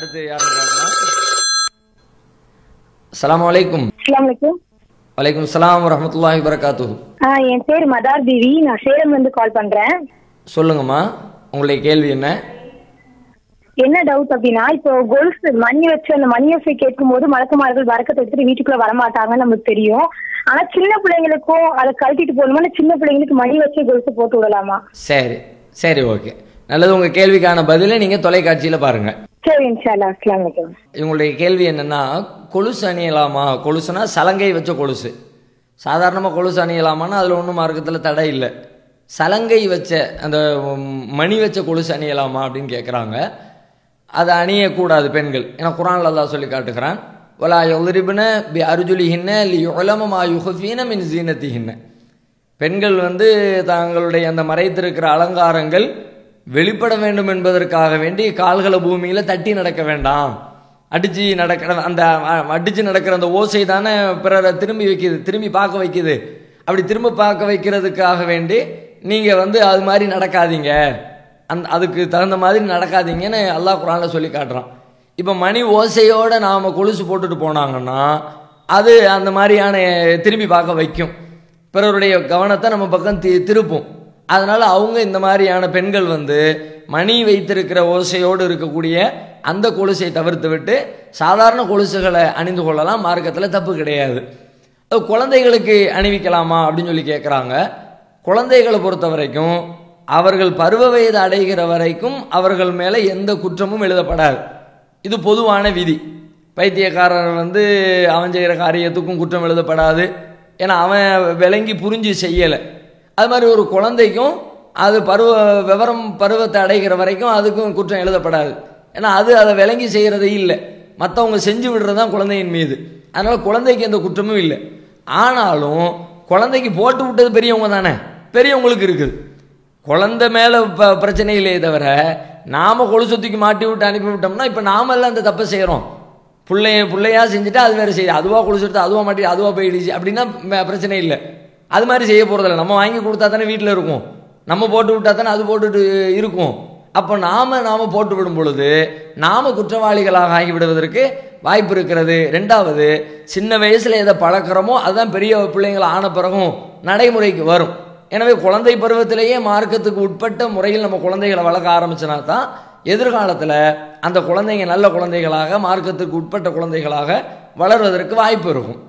அடுத்து அஸ்ஸலாமு அலைக்கும். அஸ்லாமலைக்கும் வலைக்கும் சலாம் வரமத்துல்லாஹி வரகாத்துஹு ஆ என் பேர் மதார் தேவி நான் சேலம் வந்து கால் பண்றேன். சொல்லுங்கம்மா உங்களுடைய கேள்வி என்ன? என்ன டவுட் அப்படின்னா இப்போ கொலுசு மணி வச்சு அந்த மணி வசை கேட்கும் போது மலக்குமார்கள் வரக்கத்தை எடுத்துட்டு வீட்டுக்குள்ள வரமாட்டாங்கன்னு நமக்கு தெரியும். ஆனா சின்ன பிள்ளைங்களுக்கும் அதை கழட்டிட்டு போகணுமா? சின்ன பிள்ளைங்களுக்கு மணி வச்சு கொலுசு போட்டு விடலாமா? சரி சரி ஓகே நல்லது உங்கள் கேள்விக்கான பதிலை நீங்கள் தொலைக்காட்சியில் பாருங்கள் சரி இன்ஷால்லா அஸ்லாம் இவங்களுடைய கேள்வி என்னென்னா கொலுசு அணியலாமா? கொலுசுனா சலங்கை வச்ச கொலுசு. சாதாரணமாக கொலுசு அணியலாமான்னா அதில் ஒன்றும் மார்க்கத்தில் தடை இல்லை. சலங்கை வச்ச அந்த மணி வச்ச கொலுசு அணியலாமா அப்படின்னு கேட்குறாங்க அதை அணியக்கூடாது பெண்கள். ஏன்னா குரான்ல அல்லாஹ் சொல்லி காட்டுகிறான் வலா எதிரிபின பி அர்ஜுலிஹின்ன லி உலமமா யுஹஃபீன மின் ஜீனத்திஹின்ன. பெண்கள் வந்து தங்களுடைய அந்த மறைத்திருக்கிற அலங்காரங்கள் வெளிப்பட வேண்டும் என்பதற்காக வேண்டி கால்களை பூமியில் தட்டி நடக்க வேண்டாம். அடிச்சு நடக்கிற அந்த அடித்து அடிச்சு நடக்கிற அந்த ஓசை தானே பிறரை திரும்பி வைக்குது திரும்பி பார்க்க வைக்குது. அப்படி திரும்ப பார்க்க வைக்கிறதுக்காக வேண்டி நீங்கள் வந்து அது மாதிரி நடக்காதீங்க. அந் அதுக்கு தகுந்த மாதிரி நடக்காதீங்கன்னு அல்லாஹ் குரானில் சொல்லி காட்டுறான். இப்போ மணி ஓசையோடு நாம் கொலுசு போட்டுட்டு போனாங்கன்னா அது அந்த மாதிரியான திரும்பி பார்க்க வைக்கும். பிறருடைய கவனத்தை நம்ம பக்கம் தி திருப்பும். அதனால் அவங்க இந்த மாதிரியான பெண்கள் வந்து மணி வைத்திருக்கிற ஓசையோடு இருக்கக்கூடிய அந்த கொலுசை தவிர்த்து விட்டு சாதாரண கொலுசுகளை அணிந்து கொள்ளலாம். மார்க்கத்தில் தப்பு கிடையாது. குழந்தைகளுக்கு அணிவிக்கலாமா அப்படின்னு சொல்லி கேட்குறாங்க குழந்தைகளை பொறுத்த வரைக்கும் அவர்கள் பருவ வயது அடைகிற வரைக்கும் அவர்கள் மேலே எந்த குற்றமும் எழுதப்படாது. இது பொதுவான விதி. பைத்தியக்காரர் வந்து அவன் செய்கிற காரியத்துக்கும் குற்றம் எழுதப்படாது. ஏன்னா அவன் விளங்கி புரிஞ்சு செய்யலை. அது மாதிரி ஒரு குழந்தைக்கும் அது பருவ விவரம் பருவத்தை அடைகிற வரைக்கும் அதுக்கும் குற்றம் எழுதப்படாது. ஏன்னா அது அதை விளங்கி செய்கிறதே இல்லை. மற்றவங்க செஞ்சு விடுறது தான் குழந்தையின் மீது. அதனால் குழந்தைக்கு எந்த குற்றமும் இல்லை. ஆனாலும் குழந்தைக்கு போட்டு விட்டது பெரியவங்க தானே? பெரியவங்களுக்கு இருக்குது. குழந்தை மேலே ப பிரச்சனை இல்லையே தவிர நாம கொலுசத்துக்கு மாட்டி விட்டு அனுப்பி விட்டோம்னா இப்போ நாமெல்லாம் அந்த தப்பை செய்கிறோம் பிள்ளைய பிள்ளையாக செஞ்சுட்டு அது வேறு செய்யுது. அதுவாக கொடுத்துட்டு அதுவாக மாட்டி அதுவாக போயிடுச்சு அப்படின்னா பிரச்சனை இல்லை. அது மாதிரி செய்ய போகிறதில்ல நம்ம வாங்கி கொடுத்தா தானே வீட்டில் இருக்கும். நம்ம போட்டு விட்டா தானே அது போட்டுட்டு இருக்கும். அப்போ நாம் நாம போட்டு விடும் பொழுது நாம் குற்றவாளிகளாக ஆகிவிடுவதற்கு வாய்ப்பு இருக்கிறது. ரெண்டாவது சின்ன வயசுல எதை பழக்கிறோமோ அதுதான் பெரிய பிள்ளைங்கள் ஆன பிறகும் நடைமுறைக்கு வரும். எனவே குழந்தை பருவத்திலேயே மார்க்கத்துக்கு உட்பட்ட முறையில் நம்ம குழந்தைகளை வளர்க்க ஆரம்பிச்சனா தான் எதிர்காலத்தில் அந்த குழந்தைங்க நல்ல குழந்தைகளாக மார்க்கத்துக்கு உட்பட்ட குழந்தைகளாக வளர்வதற்கு வாய்ப்பு இருக்கும்.